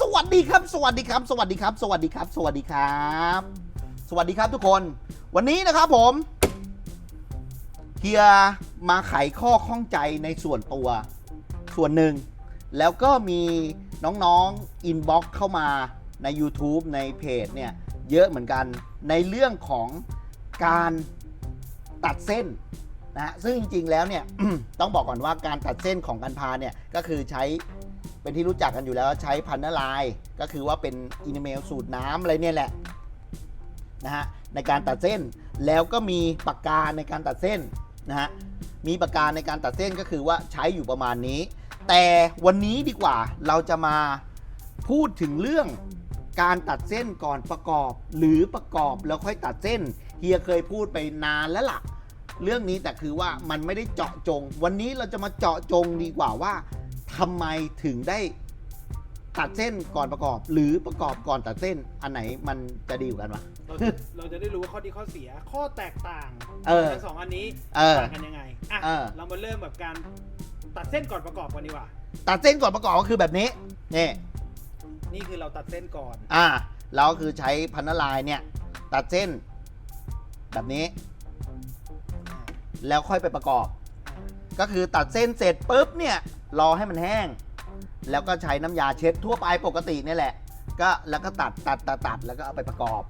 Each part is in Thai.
สวัสดีครับ สวัสดีครับ สวัสดีครับ สวัสดีครับ สวัสดีครับ สวัสดีครับทุกคน วันนี้นะครับผมเฮียมาไขข้อข้องใจในส่วนตัว ส่วนหนึ่ง แล้วก็มีน้องๆอินบ็อกเข้ามาใน YouTube ในเพจเนี่ย เยอะเหมือนกันในเรื่องของการตัดเส้นนะฮะซึ่งจริงๆแล้วเนี่ยต้องบอกก่อนว่าการตัดเส้นของกันพาเนี่ยก็คือใช้ เป็นที่รู้จักกันอยู่แล้วใช้พันนลาย ก็คือว่าเป็นอินเมลสูตรน้ำอะไรเนี่ยแหละนะฮะในการตัดเส้นแล้วก็มีปากกาในการตัดเส้นนะฮะมีปากกาในการตัดเส้นก็คือว่าใช้อยู่ประมาณนี้ แต่วันนี้ดีกว่าเราจะมาพูดถึงเรื่องการตัดเส้นก่อนประกอบ หรือประกอบแล้วค่อยตัดเส้นเฮียเคยพูดไปนานแล้วล่ะ เรื่องนี้แต่คือว่ามันไม่ได้เจาะจง วันนี้เราจะมาเจาะจงดีกว่าว่า ทำไมถึงได้ตัดเส้นก่อนประกอบ หรือประกอบก่อนตัดเส้นอันไหนมันจะดีกว่ากันวะ เราจะเราจะได้รู้ว่าข้อดีข้อเสีย ข้อแตกต่างเออทั้งสองอันนี้เออต่างกันยังไงอะเออ เรามาเริ่มแบบการตัดเส้นก่อนประกอบกันดีกว่า ตัดเส้นก่อนประกอบก็คือแบบนี้นี่นี่คือเราตัดเส้นก่อน อ่าเราก็คือใช้พันนลายเนี่ย ตัดเส้น แบบนี้อ่าแล้วค่อยไปประกอบอ่า ก็คือตัดเส้นเสร็จปุ๊บเนี่ยรอให้มันแห้ง แล้วก็ใช้น้ำยาเช็ดทั่วไปปกตินี่แหละ ก็แล้วก็ตัดตัดตัดตัดแล้วก็เอาไปประกอบ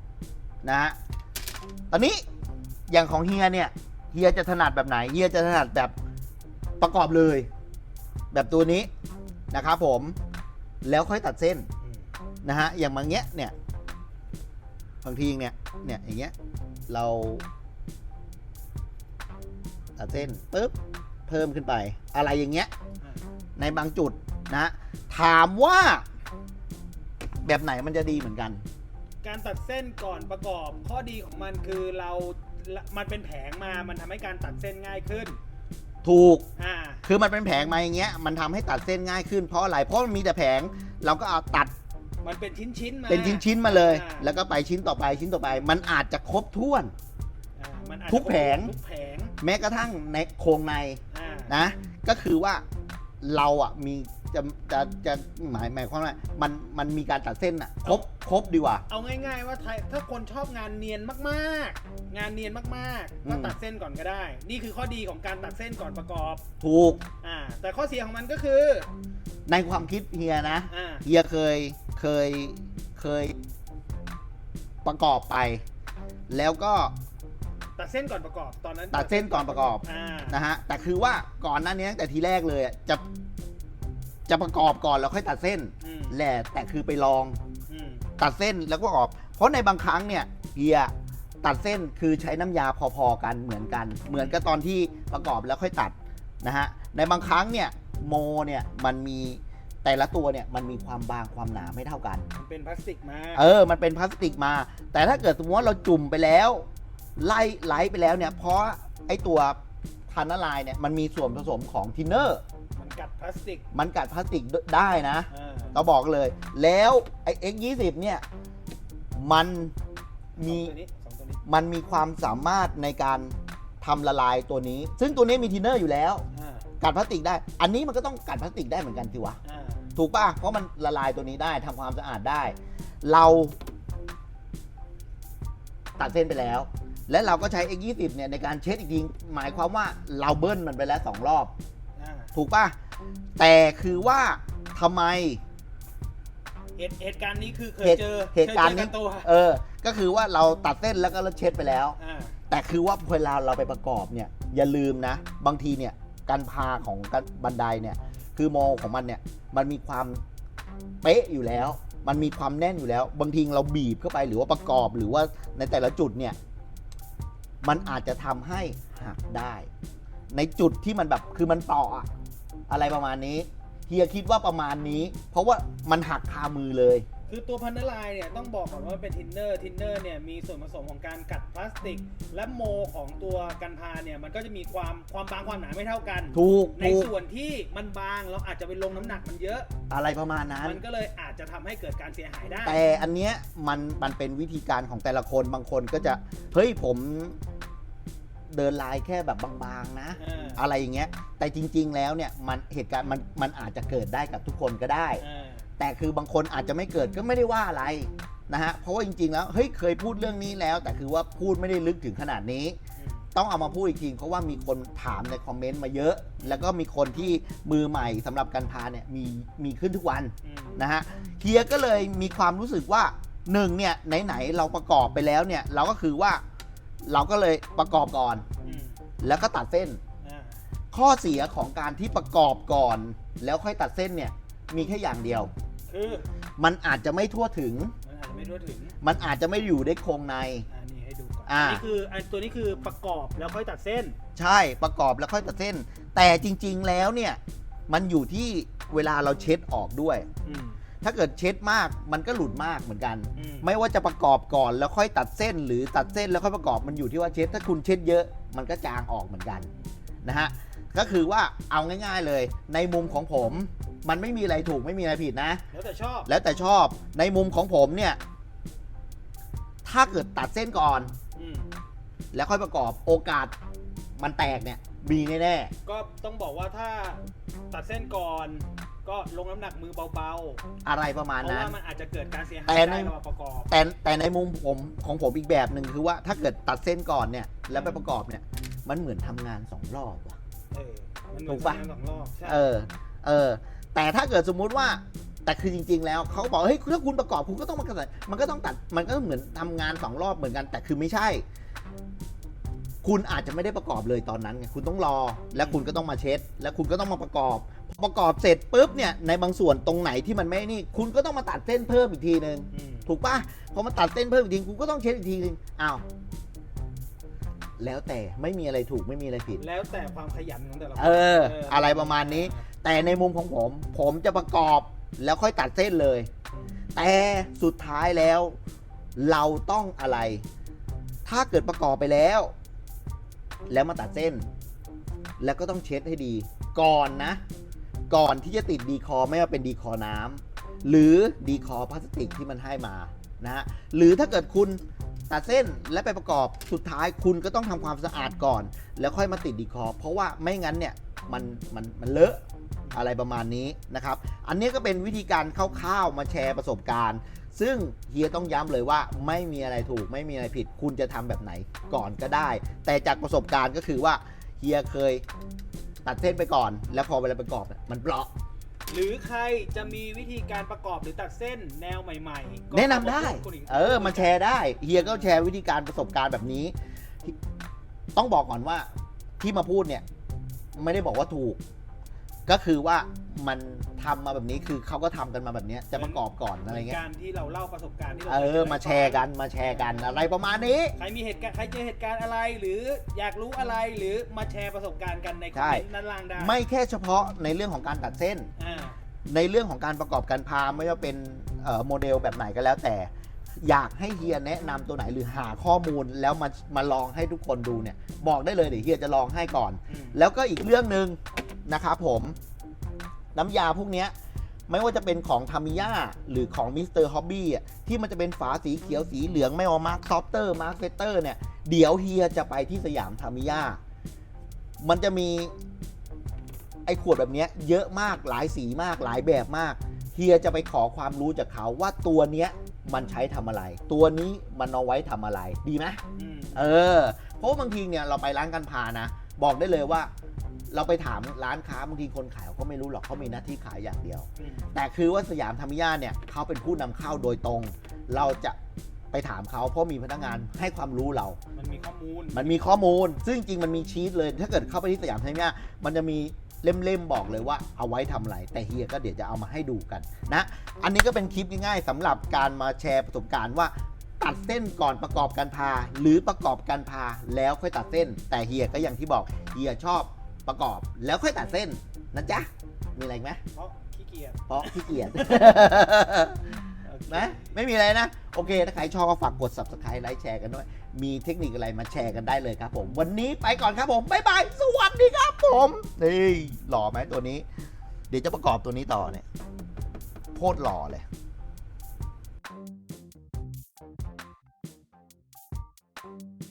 นะฮะตอนนี้อย่างของเฮียเนี่ยเฮียจะถนัดแบบไหนเฮียจะถนัดแบบประกอบเลย แบบตัวนี้นะครับผมแล้วค่อยตัดเส้นนะฮะอย่างบางเงี้ยเนี่ยบางทีเนี่ยเนี่ยอย่างเงี้ยเราตัดเส้นปุ๊บ เพิ่มขึ้นไป อะไรอย่างเงี้ยอ่าในบางจุดนะถามว่าแบบไหนมันจะดีเหมือนกัน การตัดเส้นก่อนประกอบข้อดีของมันคือเรา มันเป็นแผงมา มันทำให้การตัดเส้นง่ายขึ้น ถูกอ่าคือมันเป็นแผงมาอย่างเงี้ย มันทำให้ตัดเส้นง่ายขึ้นเพราะอะไร เพราะมันมีแต่แผง เราก็เอาตัด มันเป็นชิ้นชิ้นๆมา เป็นชิ้นๆมาเลยอ่าแล้วก็ไปชิ้นต่อไปชิ้นต่อไป มันอาจจะครบถ้วนอ่ามันอาจจะทุกแผงทุกแผง แม้กระทั่งในโครงในอ่า นะ ก็คือว่าเราอะมีจะจะจะหมายหมายความว่ามันมันมีการตัดเส้นอะครบครบดีกว่า เอาง่าย ๆ ว่าไทยถ้าคนชอบงานเนียนมากๆ งานเนียนมากๆอืมก็ตัดเส้นก่อนก็ได้ นี่คือข้อดีของการตัดเส้นก่อนประกอบ ถูกอ่าแต่ข้อเสียของมันก็คือ ในความคิดเฮียนะอ่าเฮียเคยเคยเคยประกอบไป แล้วก็ ตัดเส้นก่อนประกอบตอนนั้นตัดเส้นก่อนประกอบอ่านะฮะแต่คือว่าก่อนหน้านี้ตั้งแต่ทีแรกเลยอะจะจะประกอบก่อนแล้วค่อยตัดเส้นอืมแหละแต่คือไปลอง อืมตัดเส้นแล้วก็ประกอบเพราะในบางครั้งเนี่ยเฮียตัดเส้นคือใช้น้ำยาพอๆกันเหมือนกัน เหมือนกับตอนที่ประกอบแล้วค่อยตัดนะฮะ ในบางครั้งเนี่ยโมเนี่ยมันมีแต่ละตัวเนี่ยมันมีความบางความหนาไม่เท่ากันมันเป็นพลาสติกมาเออ มันเป็นพลาสติกมา แต่ถ้าเกิดสมมติว่าเราจุ่มไปแล้ว ไล่ไล่ไปแล้วเนี่ย เพราะไอ้ตัวพันละลายเนี่ยมันมีส่วนผสมของทินเนอร์ มันกัดพลาสติกมันกัดพลาสติกได้นะ อ่าเราบอกเลย แล้วไอ้ X20 เนี่ยมันมี สองตัวนี้สองตัวนี้มันมีความสามารถในการทำละลายตัวนี้ ซึ่งตัวนี้มีทินเนอร์อยู่แล้ว อ่ากัดพลาสติกได้ อันนี้มันก็ต้องกัดพลาสติกได้เหมือนกันสิวะ อ่าถูกป่ะ เพราะมันละลายตัวนี้ได้ทำความสะอาดได้ เราตัดเส้นไปแล้ว และเราก็ใช้ X20 เนี่ยในการเช็ดอีกทีหมายความว่าเราเบิ้ลมันไปแล้วสองรอบ อ่า ถูกป่ะ แต่คือว่าทำไม เหตุเหตุการณ์นี้คือเคยเหตุเจอเหตุการณ์เคยนี้เจอบตัวเออ ก็คือว่าเราตัดเส้นแล้วก็เช็ดไปแล้ว อ่าแต่คือว่าเวลาเราไปประกอบเนี่ยอย่าลืมนะ บางทีเนี่ยการพาของการบันไดเนี่ยคือโมของมันเนี่ยมันมีความเป๊ะอยู่แล้ว มันมีความแน่นอยู่แล้ว บางทีเราบีบเข้าไปหรือว่าประกอบหรือว่าในแต่ละจุดเนี่ย มันอาจจะทำให้หักได้ ในจุดที่มันแบบคือมันต่ออะอะไรประมาณนี้เฮียคิดว่าประมาณนี้ เพราะว่ามันหักคามือเลย คือตัวพันธลายเนี่ยต้องบอกก่อนว่าเป็นทินเนอร์ทินเนอร์เนี่ยมีส่วนผสมของการกัดพลาสติก และโมของตัวกันพาเนี่ยมันก็จะมีความความบางความหนาไม่เท่ากันถูกในถูกส่วนที่มันบางเราอาจจะไปลงน้ำหนักมันเยอะ อะไรประมาณนั้น มันก็เลยอาจจะทำให้เกิดการเสียหายได้ แต่อันเนี้ยมันมันเป็นวิธีการของแต่ละคนบางคนก็จะเฮ้ยผม เดินลายแค่แบบบางๆนะเอออะไรอย่างเงี้ย แต่จริง ๆ แล้วเนี่ยมันเหตุการณ์มันมันอาจจะเกิดได้กับทุกคนก็ได้ เออแต่คือบางคนอาจจะไม่เกิดก็ไม่ได้ว่าอะไรนะฮะเพราะว่าจริง ๆ แล้วเฮ้ยเคยพูดเรื่องนี้แล้ว แต่คือว่าพูดไม่ได้ลึกถึงขนาดนี้ อืมต้องเอามาพูดอีกทีเพราะว่ามีคนถามในคอมเมนต์มาเยอะ แล้วก็มีคนที่มือใหม่สำหรับการพาเนี่ยมีมีขึ้นทุกวัน อืม นะฮะเฮียก็เลยมีความรู้สึกว่าหนึ่งเนี่ยไหนๆเราประกอบไปแล้วเนี่ยเราก็คือว่า เราก็เลยประกอบก่อน อืมแล้วก็ตัดเส้น อ่าข้อเสียของการที่ประกอบก่อน แล้วค่อยตัดเส้นเนี่ยมีแค่อย่างเดียว คือมันอาจจะไม่ทั่วถึง มันอาจจะไม่ทั่วถึงมันอาจจะไม่อยู่ได้โครงใน อ่านี่ให้ดูก่อนอ่าอันนี้คืออันตัวนี้คือประกอบแล้วค่อยตัดเส้นใช่ประกอบแล้วค่อยตัดเส้น แต่จริง ๆ แล้วเนี่ยมันอยู่ที่เวลาเราเช็ดออกด้วย อืม ถ้าเกิดเช็ดมากมันก็หลุดมากเหมือนกัน อืม ไม่ว่าจะประกอบก่อนแล้วค่อยตัดเส้นหรือตัดเส้นแล้วค่อยประกอบมันอยู่ที่ว่าเช็ด ถ้าคุณเช็ดเยอะมันก็จางออกเหมือนกันนะฮะก็คือว่าเอาง่าย ๆเลย ในมุมของผม มันไม่มีอะไรถูกไม่มีอะไรผิดนะ แล้วแต่ชอบ แล้วแต่ชอบในมุมของผมเนี่ย ถ้าเกิดตัดเส้นก่อน อืม แล้วค่อยประกอบโอกาสมันแตกเนี่ยมีแน่ก็ต้องบอกว่าถ้าตัดเส้นก่อน ก็ลงน้ำหนักมือเบาๆอะไรประมาณๆเพราะนั้น ว่ามันอาจจะเกิดการเสียหาแต่ยใน ได้ระหว่างประกอบ แต่แต่ในมุมผมของผมอีกแบบหนึ่งคือว่าถ้าเกิดตัดเส้นก่อนเนี่ยแล้วไปประกอบเนี่ย มันเหมือนทำงานสองรอบว่ะ เออมันเหมืถูอนกปะ ทำงานสองรอบใช่เออ เออ แต่ถ้าเกิดสมมุติว่า แต่คือจริง ๆ แล้วเขาบอกเฮ้ยถ้าคุณประกอบคุณก็ต้องมาตัดมันก็ต้องตัดมันก็เหมือนทำงานสองรอบเหมือนกัน แต่คือไม่ใช่ คุณอาจจะไม่ได้ประกอบเลยตอนนั้นไงคุณต้องรอ แล้วคุณก็ต้องมาเช็ด แล้วคุณก็ต้องมาประกอบ พอประกอบเสร็จปุ๊บเนี่ยในบางส่วนตรงไหนที่มันไม่นี่ คุณก็ต้องมาตัดเส้นเพิ่มอีกทีนึงอืมถูกปะพอมาตัดเส้นเพิ่มอีกทีคุณก็ต้องเช็ดอีกทีนึงอ้าวแล้วแต่ไม่มีอะไรถูกไม่มีอะไรผิด แล้วแต่ความขยันของแต่ละคนเออ อะไรประมาณนี้ แต่ในมุมของผม ผมจะประกอบแล้วค่อยตัดเส้นเลย แต่สุดท้ายแล้ว เราต้องอะไร ถ้าเกิดประกอบไปแล้ว แล้วมาตัดเส้น แล้วก็ต้องเช็ดให้ดี ก่อนนะ ก่อนที่จะติดดีคอไม่ว่าเป็นดีคอน้ำหรือดีคอพลาสติกที่มันให้มานะฮะหรือถ้าเกิดคุณตัดเส้นและไปประกอบสุดท้ายคุณก็ต้องทำความสะอาดก่อน แล้วค่อยมาติดดีคอ เพราะว่าไม่งั้นเนี่ยมันมันมันเลอะอะไรประมาณนี้นะครับ อันนี้ก็เป็นวิธีการคร่าวๆมาแชร์ประสบการณ์ ซึ่งเฮียต้องย้ำเลยว่าไม่มีอะไรถูกไม่มีอะไรผิด คุณจะทำแบบไหนก่อนก็ได้ แต่จากประสบการณ์ก็คือว่าเฮียเคย ตัดเส้นไปก่อน แล้วพอเวลาประกอบเนี่ยมันเปราะ หรือใครจะมีวิธีการประกอบหรือตัดเส้นแนวใหม่ๆก็แนะนำได้ ขบคุณกเออ มาแชร์ได้เฮียก็แชร์วิธีการประสบการณ์แบบนี้ ต้องบอกก่อนว่าที่มาพูดเนี่ย ไม่ได้บอกว่าถูก ก็คือว่ามัน ทำมาแบบนี้คือเขาก็ทำกันมาแบบเนี้ยจะประกอบก่อนอะไรเหมือนเงี้ย การที่เราเล่าประสบการณ์ที่เราเออ มาแชร์กันมาแชร์กันอะไรประมาณนี้ ใครมีเหตุการณ์ใครเจอเหตุการณ์อะไร หรืออยากรู้อะไรหรือมาแชร์ประสบการณ์กันในคอมใช่เมนต์ด้านล่างได้ไม่แค่เฉพาะในเรื่องของการตัดเส้น อ่าในเรื่องของการประกอบการพาไม่ว่าเป็นเอ่อโมเดลแบบไหนก็แล้วแต่ อยากให้เฮียแนะนำตัวไหนหรือหาข้อมูลแล้วมามาลองให้ทุกคนดูเนี่ย บอกได้เลยเดี๋ยวเฮียจะลองให้ก่อน อืมแล้วก็อีกเรื่องหนึ่งนะครับผม น้ำยาพวกเนี้ยไม่ว่าจะเป็นของทามิยาหรือของมิสเตอร์ฮอบบี้ที่มันจะเป็นฝาสีเขียวสีเหลืองไม่ว่ามาร์คซอฟเตอร์มาร์คเฟเตอร์เนี่ย เดี๋ยวเฮียจะไปที่สยามทามิยามันจะมีไอ้ขวดแบบเนี้ยเยอะมากหลายสีมากหลายแบบมากเฮียจะไปขอความรู้จากเขาว่าตัวเนี้ยมันใช้ทำอะไร ตัวนี้มันเอาไว้ทำอะไร ดีไหมอืมเออ เพราะว่าบางทีเนี่ยเราไปร้านกันพานะ บอกได้เลยว่า เราไปถามร้านค้าบางทีคนขายเขาก็ไม่รู้หรอกเขามีหน้าที่ขายอย่างเดียวอืมแต่คือว่าสยามธรรมิยาเนี่ยเขาเป็นผู้นำเข้าโดยตรง เราจะไปถามเขาเพราะมีพนักงานให้ความรู้เรา มันมีข้อมูล มันมีข้อมูล ซึ่งจริงๆมันมีชีตเลย ถ้าเกิดเข้าไปที่สยามธรรมิยามันจะมีเล่มๆบอกเลยว่าเอาไว้ทำอะไร แต่เฮียก็เดี๋ยวจะเอามาให้ดูกันนะ อันนี้ก็เป็นคลิปง่ายๆสำหรับการมาแชร์ประสบการณ์ว่าตัดเส้นก่อนประกอบการพา หรือประกอบการพาแล้วค่อยตัดเส้น แต่เฮียก็อย่างที่บอกเฮียชอบ ประกอบแล้วค่อยตัดเส้นนะจ๊ะ มีอะไรอีกไหมเพราะขี้เกียจเพราะขี้เกียจ โอเคนะไม่มีอะไรนะ โอเค ถ้าใครชอบก็ฝากกด subscribe ไลค์แชร์กันด้วย มีเทคนิคอะไรมาแชร์กันได้เลยครับผม วันนี้ไปก่อนครับผม บ๊ายบาย สวัสดีครับผมนี่หล่อไหมตัวนี้ เดี๋ยวจะประกอบตัวนี้ต่อเนี่ยโคตรหล่อเลย